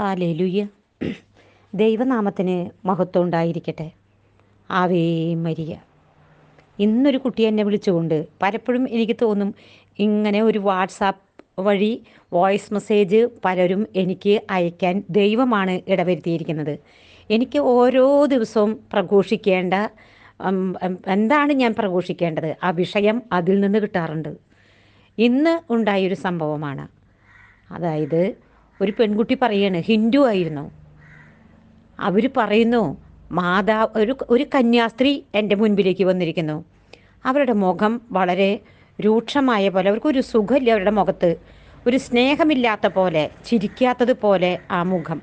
Hallelujah ദൈവനാമത്തിന് മഹത്വം ഉണ്ടായിരിക്കട്ടെ. Ave Maria. ഇന്നൊരു കുട്ടി എന്നെ വിളിച്ചുകൊണ്ട് പലപ്പോഴും എനിക്ക് തോന്നും ഇങ്ങനെ ഒരു വാട്സാപ്പ് വഴി വോയിസ് മെസ്സേജ് പലരും എനിക്ക് അയക്കാൻ ദൈവമാണ് ഇടവരുത്തിയിരിക്കുന്നത്. എനിക്ക് ഓരോ ദിവസവും പ്രഘോഷിക്കേണ്ട എന്താണ് ഞാൻ പ്രഘോഷിക്കേണ്ടത്? ആ വിഷയം അതിൽ നിന്ന് കിട്ടാറുണ്ട്. ഇന്ന് ഉണ്ടായൊരു സംഭവമാണ്. അതായത് ഒരു പെൺകുട്ടി പറയാണ് ഹിന്ദു ആയിരുന്നു. അവർ പറയുന്നു മാതാ ഒരു ഒരു കന്യാസ്ത്രീ എന്റെ മുൻപിലേക്ക് വന്നിരിക്കുന്നു. അവരുടെ മുഖം വളരെ രൂക്ഷമായ പോലെ അവർക്കൊരു സുഖമില്ല അവരുടെ മുഖത്ത്. ഒരു സ്നേഹമില്ലാത്ത പോലെ ചിരിക്കാത്തത് പോലെ ആ മുഖം.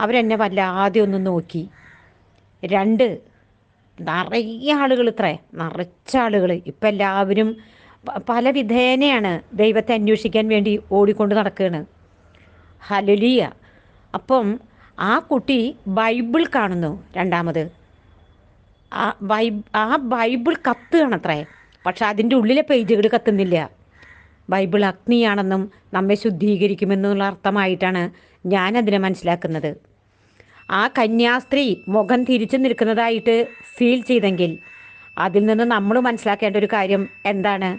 അവരെന്നെ വല്ലാതെ ഒന്ന് നോക്കി. രണ്ട് നിറയെ ആളുകൾ ഇത്രേ നിറച്ച ആളുകൾ ഇപ്പം എല്ലാവരും പല വിധേനയാണ് ദൈവത്തെ അന്വേഷിക്കാൻ വേണ്ടി ഓടിക്കൊണ്ട് നടക്കുകയാണ് ഹലലിയ അപ്പം ആ കുട്ടി ബൈബിൾ കാണുന്നു രണ്ടാമത്. ആ ബൈ ആ ബൈബിൾ കത്തുകയാണത്രേ. പക്ഷെ അതിന്റെ ഉള്ളിലെ പേജുകൾ കത്തുന്നില്ല. ബൈബിൾ അഗ്നിയാണെന്നും നമ്മെ ശുദ്ധീകരിക്കുമെന്നുള്ള അർത്ഥമായിട്ടാണ് ഞാനതിനെ മനസ്സിലാക്കുന്നത്. ആ കന്യാസ്ത്രീ മുഖം തിരിച്ചു നിൽക്കുന്നതായിട്ട് ഫീൽ ചെയ്തെങ്കിൽ അതിൽ നിന്ന് നമ്മൾ മനസ്സിലാക്കേണ്ട ഒരു കാര്യം എന്താണ്?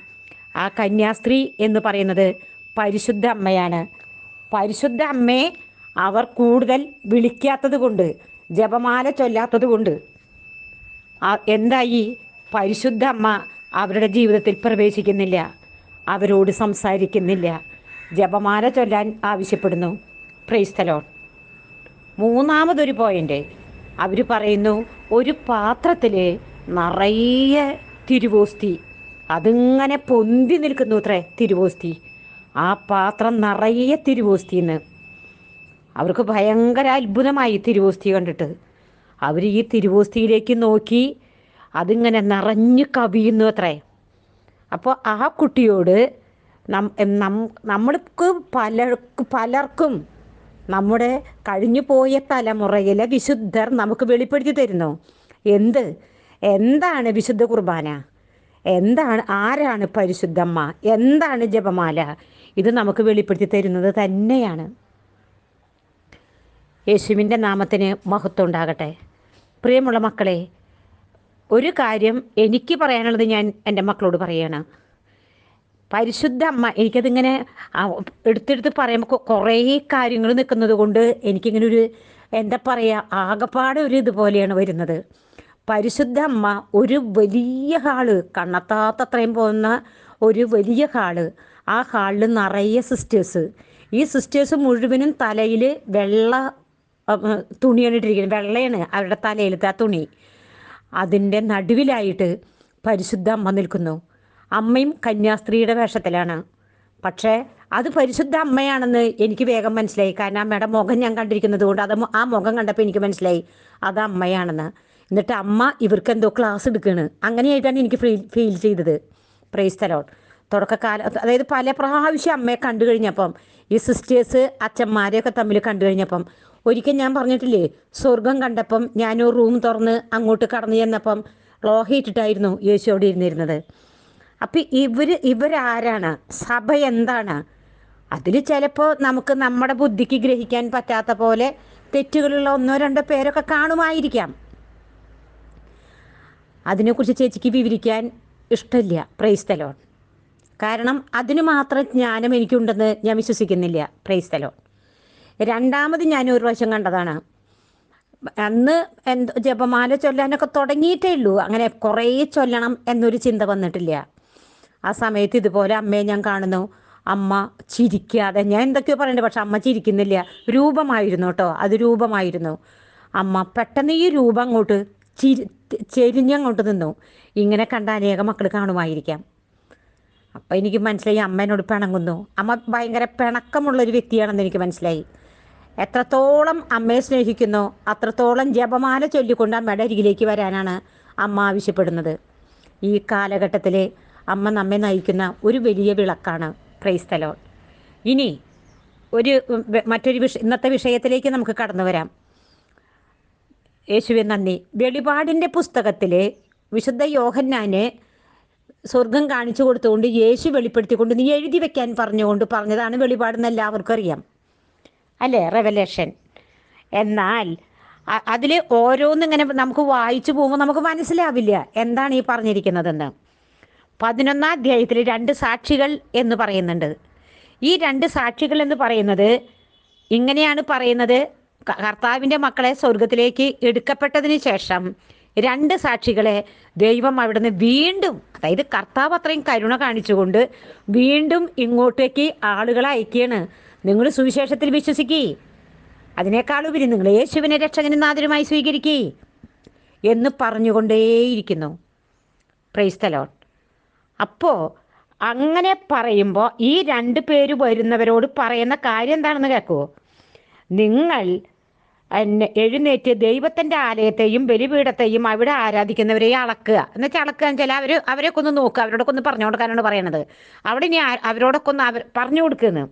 ആ കന്യാസ്ത്രീ എന്ന് പറയുന്നത് പരിശുദ്ധ അമ്മയാണ്. പരിശുദ്ധ അമ്മയെ അവർ കൂടുതൽ വിളിക്കാത്തത് കൊണ്ട് ജപമാല ചൊല്ലാത്തത് കൊണ്ട് എന്തായി? പരിശുദ്ധ അമ്മ അവരുടെ ജീവിതത്തിൽ പ്രവേശിക്കുന്നില്ല. അവരോട് സംസാരിക്കുന്നില്ല. ജപമാല ചൊല്ലാൻ ആവശ്യപ്പെടുന്നു. പ്രൈസ്തലോൺ മൂന്നാമതൊരു പോയിന്റ് അവർ പറയുന്നു ഒരു പാത്രത്തിൽ നിറയെ തിരുവോസ്തി. അതിങ്ങനെ പൊന്തി നിൽക്കുന്നു അത്രേ തിരുവോസ്തി. ആ പാത്രം നിറയെ തിരുവോസ്തിന്ന്. അവർക്ക് ഭയങ്കര അത്ഭുതമായി തിരുവോസ്തി കണ്ടിട്ട്. അവർ ഈ തിരുവോസ്തിയിലേക്ക് നോക്കി അതിങ്ങനെ നിറഞ്ഞു കവിയുന്നു അത്രേ. അപ്പോൾ ആ കുട്ടിയോട് നം നമ്മൾക്ക് പലർക്ക് പലർക്കും നമ്മുടെ കഴിഞ്ഞു പോയ തലമുറയിലെ വിശുദ്ധർ നമുക്ക് വെളിപ്പെടുത്തി തരുന്നു. എന്ത്? എന്താണ് വിശുദ്ധ കുർബാന? എന്താണ് ആരാണ് പരിശുദ്ധമ്മ? എന്താണ് ജപമാല? ഇത് നമുക്ക് വെളിപ്പെടുത്തി തരുന്നത് തന്നെയാണ്. യേശുവിന്റെ നാമത്തിന് മഹത്വം ഉണ്ടാകട്ടെ. പ്രിയമുള്ള മക്കളെ ഒരു കാര്യം എനിക്ക് പറയാനുള്ളത് ഞാൻ എന്റെ മക്കളോട് പറയാണ്. പരിശുദ്ധ അമ്മ എനിക്കതിങ്ങനെ എടുത്തെടുത്ത് പറയുമ്പോൾ കുറേ കാര്യങ്ങൾ നിൽക്കുന്നത് കൊണ്ട് എനിക്കിങ്ങനെ ഒരു എന്താ പറയുക ആകപ്പാടെ ഒരു ഇതുപോലെയാണ് വരുന്നത്. പരിശുദ്ധ അമ്മ ഒരു വലിയ ഹാൾ കണ്ണത്താത്തത്രയും പോകുന്ന ഒരു വലിയ ഹാൾ ആ ഹാളിൽ നിറയെ സിസ്റ്റേഴ്സ്. ഈ സിസ്റ്റേഴ്സ് മുഴുവനും തലയിൽ വെള്ള തുണിയാണ് ഇട്ടിരിക്കുന്നത്. വെള്ളയാണ് അവരുടെ തലയിലത്തെ ആ തുണി. അതിന്റെ നടുവിലായിട്ട് പരിശുദ്ധ അമ്മ നിൽക്കുന്നു. അമ്മയും കന്യാസ്ത്രീയുടെ വേഷത്തിലാണ്. പക്ഷേ അത് പരിശുദ്ധ അമ്മയാണെന്ന് എനിക്ക് വേഗം മനസ്സിലായി. കാരണം അമ്മയുടെ മുഖം ഞാൻ കണ്ടിരിക്കുന്നത് കൊണ്ട് അത് ആ മുഖം കണ്ടപ്പോൾ എനിക്ക് മനസ്സിലായി. അത് അമ്മയാണെന്ന്. എന്നിട്ട് അമ്മ ഇവർക്ക് എന്തോ ക്ലാസ് എടുക്കുകയാണ് അങ്ങനെയായിട്ടാണ് എനിക്ക് ഫീൽ ഫീൽ ചെയ്തത്. പ്രൈസ് തലോൺ തുടക്കകാല അതായത് പല പ്രാവശ്യം അമ്മയെ കണ്ടു കഴിഞ്ഞപ്പം ഈ സിസ്റ്റേഴ്സ് അച്ഛന്മാരെയൊക്കെ തമ്മിൽ കണ്ടു കഴിഞ്ഞപ്പം ഒരിക്കൽ ഞാൻ പറഞ്ഞിട്ടില്ലേ സ്വർഗം കണ്ടപ്പം ഞാനൊരു റൂം തുറന്ന് അങ്ങോട്ട് കടന്നു ചെന്നപ്പം ലോഹയിട്ടിട്ടായിരുന്നു യേശു അവിടെ ഇരുന്നിരുന്നത്. അപ്പം ഇവർ ഇവരാരാണ്? സഭ എന്താണ്? അതിൽ ചിലപ്പോൾ നമുക്ക് നമ്മുടെ ബുദ്ധിക്ക് ഗ്രഹിക്കാൻ പറ്റാത്ത പോലെ തെറ്റുകളുള്ള ഒന്നോ രണ്ടോ പേരൊക്കെ കാണുമായിരിക്കാം. അതിനെക്കുറിച്ച് ചേച്ചിക്ക് വിവരിക്കാൻ ഇഷ്ടമില്ല. പ്രൈസ് തലോൺ കാരണം അതിന് മാത്രം ജ്ഞാനം എനിക്കുണ്ടെന്ന് ഞാൻ വിശ്വസിക്കുന്നില്ല. പ്രൈസ്തലോ രണ്ടാമത് ഞാൻ ഒരു വശം കണ്ടതാണ്. അന്ന് എന്ത് ജപമാല ചൊല്ലാനൊക്കെ തുടങ്ങിയിട്ടേ ഉള്ളൂ. അങ്ങനെ കുറേ ചൊല്ലണം എന്നൊരു ചിന്ത വന്നിട്ടില്ല. ആ സമയത്ത് ഇതുപോലെ അമ്മയെ ഞാൻ കാണുന്നു. അമ്മ ചിരിക്കാതെ ഞാൻ എന്തൊക്കെയോ പറയണ്ടേ പക്ഷെ അമ്മ ചിരിക്കുന്നില്ല. രൂപമായിരുന്നു കേട്ടോ. അത് രൂപമായിരുന്നു. അമ്മ പെട്ടെന്ന് ഈ രൂപം അങ്ങോട്ട് ചിരി ചെരിഞ്ഞങ്ങോട്ട് നിന്നു. ഇങ്ങനെ കണ്ട അനേക മക്കൾ കാണുമായിരിക്കാം. അപ്പം എനിക്ക് മനസ്സിലായി അമ്മ എന്നോട് പിണങ്ങുന്നു. അമ്മ ഭയങ്കര പിണക്കമുള്ളൊരു വ്യക്തിയാണെന്ന് എനിക്ക് മനസ്സിലായി. എത്രത്തോളം അമ്മയെ സ്നേഹിക്കുന്നു അത്രത്തോളം ജപമാല ചൊല്ലിക്കൊണ്ട് അമ്മയുടെ അരികിലേക്ക് വരാനാണ് അമ്മ ആവശ്യപ്പെടുന്നത്. ഈ കാലഘട്ടത്തിൽ അമ്മ നമ്മെ നയിക്കുന്ന ഒരു വലിയ വിളക്കാണ് ക്രൈസ്തലോൺ ഇനി ഒരു മറ്റൊരു വിഷ ഇന്നത്തെ വിഷയത്തിലേക്ക് നമുക്ക് കടന്നു വരാം. യേശുവെ നന്ദി. വെളിപാടിന്റെ പുസ്തകത്തിൽ വിശുദ്ധ യോഹന്നാന് സ്വർഗം കാണിച്ചു കൊടുത്തുകൊണ്ട് യേശു വെളിപ്പെടുത്തിക്കൊണ്ട് നീ എഴുതി വെക്കാൻ പറഞ്ഞുകൊണ്ട് പറഞ്ഞതാണ് വെളിപാടെന്ന് എല്ലാവർക്കും അറിയാം. അല്ലേ? റെവലേഷൻ എന്നാൽ അതിൽ ഓരോന്നിങ്ങനെ നമുക്ക് വായിച്ചു പോകുമ്പോൾ നമുക്ക് മനസ്സിലാവില്ല എന്താണ് ഈ പറഞ്ഞിരിക്കുന്നതെന്ന്. പതിനൊന്നാം അധ്യായത്തിൽ രണ്ട് സാക്ഷികൾ എന്ന് പറയുന്നുണ്ട്. ഈ രണ്ട് സാക്ഷികൾ എന്ന് പറയുന്നത് ഇങ്ങനെയാണ് പറയുന്നത്. കർത്താവിന്റെ മക്കളെ സ്വർഗത്തിലേക്ക് എടുക്കപ്പെട്ടതിന് ശേഷം രണ്ട് സാക്ഷികളെ ദൈവം അവിടുന്ന് വീണ്ടും അതായത് കർത്താവ് അത്രയും കരുണ കാണിച്ചുകൊണ്ട് വീണ്ടും ഇങ്ങോട്ടേക്ക് ആളുകളെ അയക്കുകയാണ്. നിങ്ങൾ സുവിശേഷത്തിൽ വിശ്വസിക്കേ. അതിനേക്കാളുപരി നിങ്ങൾ യേശുവിനെ രക്ഷകനും നാഥനുമായി സ്വീകരിക്കേ എന്ന് പറഞ്ഞുകൊണ്ടേയിരിക്കുന്നു. പ്രൈസ്തലോൺ അപ്പോൾ അങ്ങനെ പറയുമ്പോൾ ഈ രണ്ട് പേര് വരുന്നവരോട് പറയുന്ന കാര്യം എന്താണെന്ന് കേൾക്കുമോ നിങ്ങൾ എഴുന്നേറ്റ് ദൈവത്തിന്റെ ആലയത്തെയും ബലിപീഠത്തെയും അവിടെ ആരാധിക്കുന്നവരെ അളക്കുക. എന്നുവെച്ചാൽ അളക്കുക എന്ന് വെച്ചാൽ അവർ അവരെയൊക്കെ ഒന്ന് നോക്കുക. അവരോടൊക്കെ ഒന്ന് പറഞ്ഞു കൊടുക്കാനാണ് പറയണത്. അവിടെ ഇനി അവരോടൊക്കെ ഒന്ന് അവർ പറഞ്ഞു കൊടുക്കുന്നു.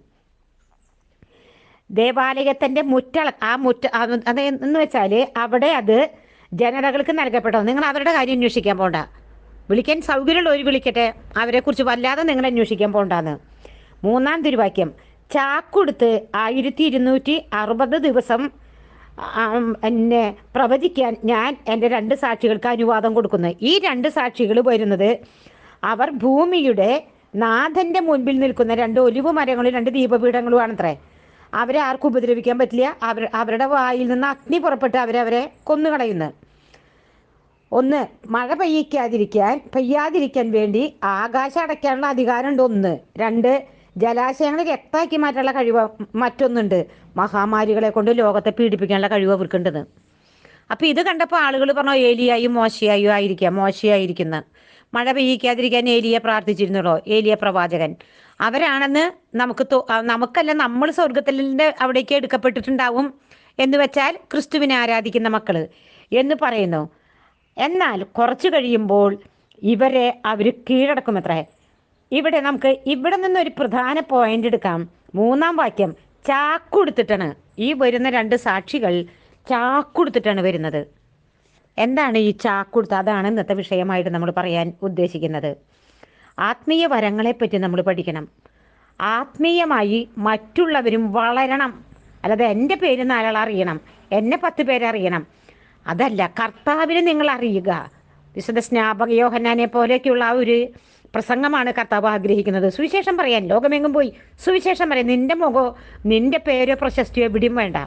ദേവാലയത്തിന്റെ മുറ്റള ആ മുറ്റ അത് എന്ന് വെച്ചാൽ അവിടെ അത് ജനതകൾക്ക് നൽകപ്പെട്ടോ നിങ്ങൾ അവരുടെ കാര്യം അന്വേഷിക്കാൻ പോണ്ട. വിളിക്കാൻ സൗകര്യമുള്ളവർ വിളിക്കട്ടെ. അവരെക്കുറിച്ച് വല്ലാതെ നിങ്ങൾ അന്വേഷിക്കാൻ പോണ്ടാന്ന്. മൂന്നാം തിരുവാക്യം. ചാക്കൊടുത്ത് ആയിരത്തി ഇരുന്നൂറ്റി അറുപത് ദിവസം എന്നെ പ്രവചിക്കാൻ ഞാൻ എന്റെ രണ്ട് സാക്ഷികൾക്ക് അനുവാദം കൊടുക്കുന്നു. ഈ രണ്ട് സാക്ഷികൾ വരുന്നത് അവർ ഭൂമിയുടെ നാഥന്റെ മുൻപിൽ നിൽക്കുന്ന രണ്ട് ഒലിവ് മരങ്ങളും രണ്ട് ദീപപീഠങ്ങളുമാണത്രേ. അവരെ ആർക്കും ഉപദ്രവിക്കാൻ പറ്റില്ല. അവർ അവരുടെ വായിൽ നിന്ന് അഗ്നി പുറപ്പെട്ട് അവരവരെ കൊന്നുകളയുന്നു. ഒന്ന് മഴ പെയ്യിക്കാതിരിക്കാൻ പെയ്യാതിരിക്കാൻ വേണ്ടി ആകാശം അടയ്ക്കാനുള്ള അധികാരമുണ്ട്. ഒന്ന് രണ്ട് ജലാശയങ്ങൾ രക്താക്കി മാറ്റാനുള്ള കഴിവ് മറ്റൊന്നുണ്ട്. മഹാമാരികളെ കൊണ്ട് ലോകത്തെ പീഡിപ്പിക്കാനുള്ള കഴിവ് അവർക്കുണ്ടെന്ന് അപ്പോൾ ഇത് കണ്ടപ്പോൾ ആളുകൾ പറഞ്ഞു ഏലിയായും മോശയായും ആയിരിക്കാം മോശയായിരിക്കുന്ന. മഴ പെയ്യിക്കാതിരിക്കാൻ ഏലിയെ പ്രാർത്ഥിച്ചിരുന്നുള്ളൂ ഏലിയ പ്രവാചകൻ. അവരാണെന്ന് നമുക്ക് നമുക്കല്ല നമ്മൾ സ്വർഗത്തിന്റെ അവിടേക്ക് എടുക്കപ്പെട്ടിട്ടുണ്ടാവും എന്ന് വെച്ചാൽ ക്രിസ്തുവിനെ ആരാധിക്കുന്ന മക്കൾ എന്ന് പറയുന്നു. എന്നാൽ കുറച്ച് കഴിയുമ്പോൾ ഇവരെ അവർ കീഴടക്കുമത്രേ. ഇവിടെ നമുക്ക് ഇവിടെ നിന്നൊരു പ്രധാന പോയിന്റ് എടുക്കാം. മൂന്നാം വാക്യം. ചാക്കുടുത്തിട്ടാണ്. ഈ വരുന്ന രണ്ട് സാക്ഷികൾ ചാക്കുടുത്തിട്ടാണ് വരുന്നത്. എന്താണ് ഈ ചാക്കുടുത്ത്? അതാണ് ഇന്നത്തെ വിഷയമായിട്ട് നമ്മൾ പറയാൻ ഉദ്ദേശിക്കുന്നത്. ആത്മീയ വരങ്ങളെപ്പറ്റി നമ്മൾ പഠിക്കണം. ആത്മീയമായി മറ്റുള്ളവരും വളരണം. അല്ലാതെ എന്റെ പേര് നാലാൾ അറിയണം? എന്നെ പത്ത് പേരറിയണം അതല്ല കർത്താവിനെ നിങ്ങൾ അറിയുക. വിശുദ്ധ സ്നാപക യോഹന്നാനെ പോലെയൊക്കെയുള്ള ആ ഒരു പ്രസംഗമാണ് കർത്താവ് ആഗ്രഹിക്കുന്നത്. സുവിശേഷം പറയാൻ ലോകമെങ്ങും പോയി. സുവിശേഷം പറയാൻ നിന്റെ മുഖോ നിന്റെ പേരോ പ്രശസ്തിയോ എവിടെയും വേണ്ട.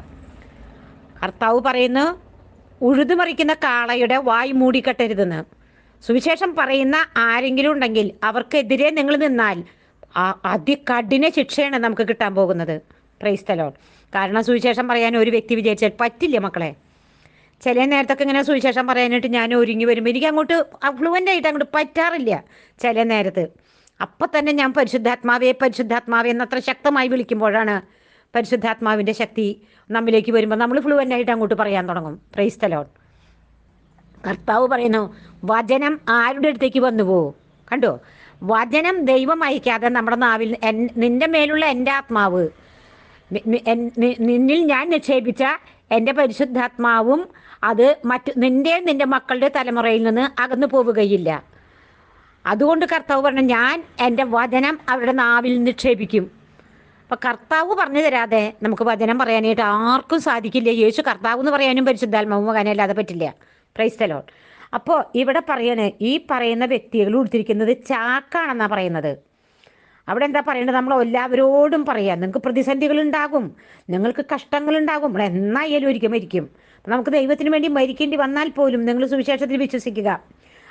കർത്താവ് പറയുന്നു ഉഴുതുമറിക്കുന്ന കാളയുടെ വായ് മൂടിക്കെട്ടരുതെന്ന്. സുവിശേഷം പറയുന്ന ആരെങ്കിലും ഉണ്ടെങ്കിൽ അവർക്കെതിരെ നിങ്ങൾ നിന്നാൽ അതികഠിന ശിക്ഷയാണ് നമുക്ക് കിട്ടാൻ പോകുന്നത്. പ്രൈസ്തലോൺ കാരണം സുവിശേഷം പറയാൻ ഒരു വ്യക്തി വിചാരിച്ചാൽ പറ്റില്ല മക്കളെ. ചില നേരത്തൊക്കെ ഇങ്ങനെ സുവിശേഷം പറയാനായിട്ട് ഞാൻ ഒരുങ്ങി വരുമ്പോൾ എനിക്ക് അങ്ങോട്ട് ഫ്ലുവന്റ് ആയിട്ട് അങ്ങോട്ട് പറ്റാറില്ല ചില നേരത്ത്. അപ്പം തന്നെ ഞാൻ പരിശുദ്ധാത്മാവേ പരിശുദ്ധാത്മാവേ എന്നത്ര ശക്തമായി വിളിക്കുമ്പോഴാണ് പരിശുദ്ധാത്മാവിന്റെ ശക്തി നമ്മിലേക്ക് വരുമ്പോൾ നമ്മൾ ഫ്ലുവന്റ് ആയിട്ട് അങ്ങോട്ട് പറയാൻ തുടങ്ങും. പ്രൈസ്തലോൺ കർത്താവ് പറയുന്നു വചനം ആരുടെ അടുത്തേക്ക് വന്നു പോകും കണ്ടോ? വചനം ദൈവം അയക്കാതെ നമ്മുടെ നാവിൽ നിന്റെ മേലുള്ള എന്റെ ആത്മാവ് നിന്നിൽ ഞാൻ നിക്ഷേപിച്ച എന്റെ പരിശുദ്ധാത്മാവും അത് മറ്റ് നിന്റെ നിന്റെ മക്കളുടെ തലമുറയിൽ നിന്ന് അകന്നു പോവുകയില്ല. അതുകൊണ്ട് കർത്താവ് പറഞ്ഞു ഞാൻ എന്റെ വചനം അവരുടെ നാവിൽ നിക്ഷേപിക്കും. അപ്പം കർത്താവ് പറഞ്ഞു തരാതെ നമുക്ക് വചനം പറയാനായിട്ട് ആർക്കും സാധിക്കില്ല. യേശു കർത്താവ് എന്ന് പറയാനും പരിശുദ്ധാത്മാവ് അല്ലാതെ പറ്റില്ല. പ്രൈസ്തലോൺ അപ്പോൾ ഇവിടെ പറയണ ഈ പറയുന്ന വ്യക്തികൾ ഉടുത്തിരിക്കുന്നത് ചാക്കാണെന്നാണ് പറയുന്നത്. അവിടെ എന്താ പറയുന്നത് നമ്മൾ എല്ലാവരോടും പറയാം നിങ്ങൾക്ക് പ്രതിസന്ധികൾ ഉണ്ടാകും നിങ്ങൾക്ക് കഷ്ടങ്ങൾ ഉണ്ടാകും നമ്മൾ എന്നായാലും ഒരിക്കും മരിക്കും. നമുക്ക് ദൈവത്തിന് വേണ്ടി മരിക്കേണ്ടി വന്നാൽ പോലും നിങ്ങൾ സുവിശേഷത്തിൽ വിശ്വസിക്കുക.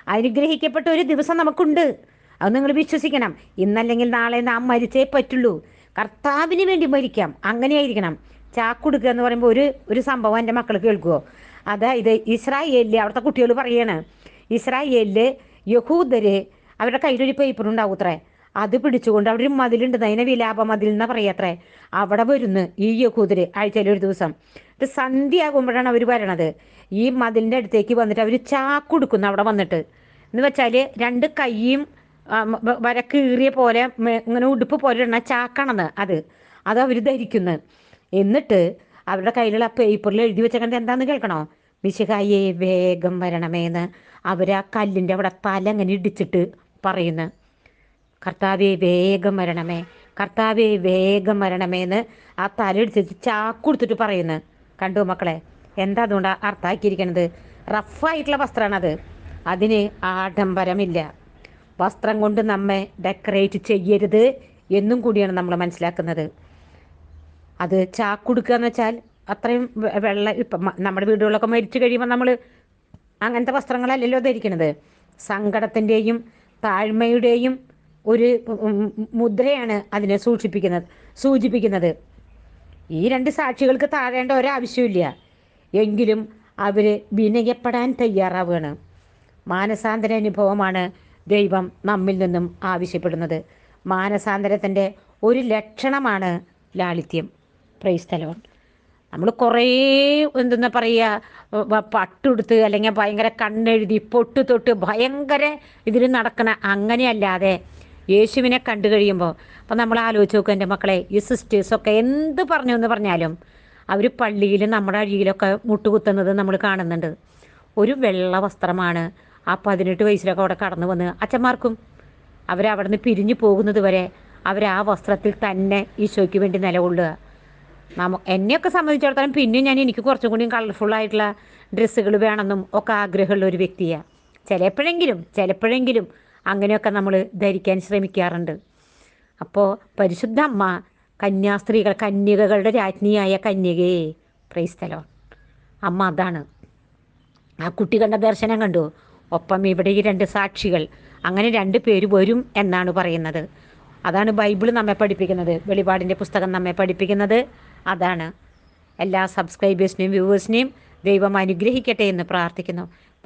അനുഗ്രഹിക്കപ്പെട്ട ഒരു ദിവസം നമുക്കുണ്ട്. അത് നിങ്ങൾ വിശ്വസിക്കണം. ഇന്നല്ലെങ്കിൽ നാളെ നാം മരിച്ചേ പറ്റുള്ളൂ. കർത്താവിന് വേണ്ടി മരിക്കാം. അങ്ങനെയായിരിക്കണം. ചാക്കുടുക്കുക എന്ന് പറയുമ്പോൾ ഒരു ഒരു സംഭവം എന്റെ മക്കൾ കേൾക്കുമോ അതായത് ഇസ്രായേലിൽ അവിടുത്തെ കുട്ടികൾ പറയാണ് ഇസ്രായേലിൽ യഹൂദര് അവരുടെ കയ്യിലൊരു പേപ്പർ ഉണ്ടാവും അത്രേ. അത് പിടിച്ചുകൊണ്ട് അവിടെ ഒരു മതിലുണ്ട്. അതിനെ വിലാപ മതിൽ എന്നാ പറയത്രേ. അവിടെ വരുന്നു ഈ യഹൂദര് ആഴ്ചയിൽ ഒരു ദിവസം. ഒരു സന്ധ്യ ആകുമ്പോഴാണ് അവർ വരണത്. ഈ മതിലിന്റെ അടുത്തേക്ക് വന്നിട്ട് അവർ ചാക്കുടുക്കുന്നു അവിടെ വന്നിട്ട്. എന്ന് വെച്ചാൽ രണ്ട് കൈയും വര കീറിയ പോലെ ഇങ്ങനെ ഉടുപ്പ് പോലെ ഇടണ ചാക്കണെന്ന് അത്. അത് അവർ ധരിക്കുന്നു. എന്നിട്ട് അവരുടെ കയ്യിലുള്ള പേപ്പറിൽ എഴുതി വെച്ചേക്കണത് എന്താന്ന് കേൾക്കണോ? മിശിഹായെ വേഗം വരണമേന്ന്. അവർ ആ കല്ലിന്റെ അവിടെ തല അങ്ങനെ ഇടിച്ചിട്ട് പറയുന്നു. കർത്താവെ വേഗം വരണമേ. കർത്താവെ വേഗം വരണമേ എന്ന് ആ തലയെടുത്ത് ചാക്കുടുത്തിട്ട് പറയുന്നു. കണ്ടു മക്കളെ എന്താ അതുകൊണ്ട് അർത്ഥാക്കിയിരിക്കണത് റഫായിട്ടുള്ള വസ്ത്രമാണത്. അതിന് ആഡംബരമില്ല. വസ്ത്രം കൊണ്ട് നമ്മെ ഡെക്കറേറ്റ് ചെയ്യരുത് എന്നും കൂടിയാണ് നമ്മൾ മനസ്സിലാക്കുന്നത്. അത് ചാക്കുടുക്കുക എന്ന് വെച്ചാൽ അത്രയും വെള്ള ഇപ്പം നമ്മുടെ വീടുകളിലൊക്കെ മരിച്ചു കഴിയുമ്പോൾ നമ്മൾ അങ്ങനത്തെ വസ്ത്രങ്ങളല്ലല്ലോ ധരിക്കണത്. സങ്കടത്തിന്റെയും താഴ്മയുടെയും ഒരു മുദ്രയാണ് അതിനെ സൂക്ഷിപ്പിക്കുന്നത് സൂചിപ്പിക്കുന്നത്. ഈ രണ്ട് സാക്ഷികൾക്ക് താഴേണ്ട ഒരാവശ്യമില്ല എങ്കിലും അവർ വിനയപ്പെടാൻ തയ്യാറാവുകയാണ്. മാനസാന്തര അനുഭവമാണ് ദൈവം നമ്മിൽ നിന്നും ആവശ്യപ്പെടുന്നത്. മാനസാന്തരത്തിന്റെ ഒരു ലക്ഷണമാണ് ലാളിത്യം. പ്രൈസ്തലോൺ നമ്മൾ കുറേ എന്തെന്നാ പറയുക പട്ടുടുത്ത് അല്ലെങ്കിൽ ഭയങ്കര കണ്ണെഴുതി പൊട്ട് തൊട്ട് ഭയങ്കര ഇതിൽ നടക്കണ അങ്ങനെയല്ലാതെ യേശുവിനെ കണ്ടു കഴിയുമ്പോൾ അപ്പം നമ്മൾ ആലോചിച്ച് നോക്കും എന്റെ മക്കളെ ഈ സിസ്റ്റേഴ്സൊക്കെ എന്ത് പറഞ്ഞു എന്ന് പറഞ്ഞാലും അവർ പള്ളിയിൽ നമ്മുടെ അഴിയിലൊക്കെ മുട്ടുകുത്തുന്നത് നമ്മൾ കാണുന്നുണ്ട്. ഒരു വെള്ള വസ്ത്രമാണ് ആ പതിനെട്ട് വയസ്സിലൊക്കെ അവിടെ കടന്നു വന്ന് അച്ഛന്മാർക്കും അവരവിടെ നിന്ന് പിരിഞ്ഞു പോകുന്നത് വരെ അവർ ആ വസ്ത്രത്തിൽ തന്നെ ഈശോയ്ക്ക് വേണ്ടി നിലകൊള്ളുക. നമ്മ എന്നെയൊക്കെ സംബന്ധിച്ചിടത്തോളം പിന്നെ ഞാൻ എനിക്ക് കുറച്ചും കൂടി കളർഫുൾ ആയിട്ടുള്ള ഡ്രസ്സുകൾ വേണമെന്നും ഒക്കെ ആഗ്രഹമുള്ള ഒരു വ്യക്തിയാണ്. ചിലപ്പോഴെങ്കിലും ചിലപ്പോഴെങ്കിലും അങ്ങനെയൊക്കെ നമ്മൾ ധരിക്കാൻ ശ്രമിക്കാറുണ്ട്. അപ്പോൾ പരിശുദ്ധ അമ്മ കന്യാസ്ത്രീകൾ കന്യകകളുടെ രാജ്ഞിയായ കന്യകയെ പ്രൈസ്തലോ അമ്മ അതാണ്. ആ കുട്ടി കണ്ട ദർശനം കണ്ടു. ഒപ്പം ഇവിടെ ഈ രണ്ട് സാക്ഷികൾ അങ്ങനെ രണ്ട് പേര് വരും എന്നാണ് പറയുന്നത്. അതാണ് ബൈബിൾ നമ്മെ പഠിപ്പിക്കുന്നത്. വെളിപാടിന്റെ പുസ്തകം നമ്മെ പഠിപ്പിക്കുന്നത് അതാണ്. എല്ലാ സബ്സ്ക്രൈബേഴ്സിനെയും വ്യൂവേഴ്സിനെയും ദൈവം അനുഗ്രഹിക്കട്ടെ എന്ന് പ്രാർത്ഥിക്കുന്നു.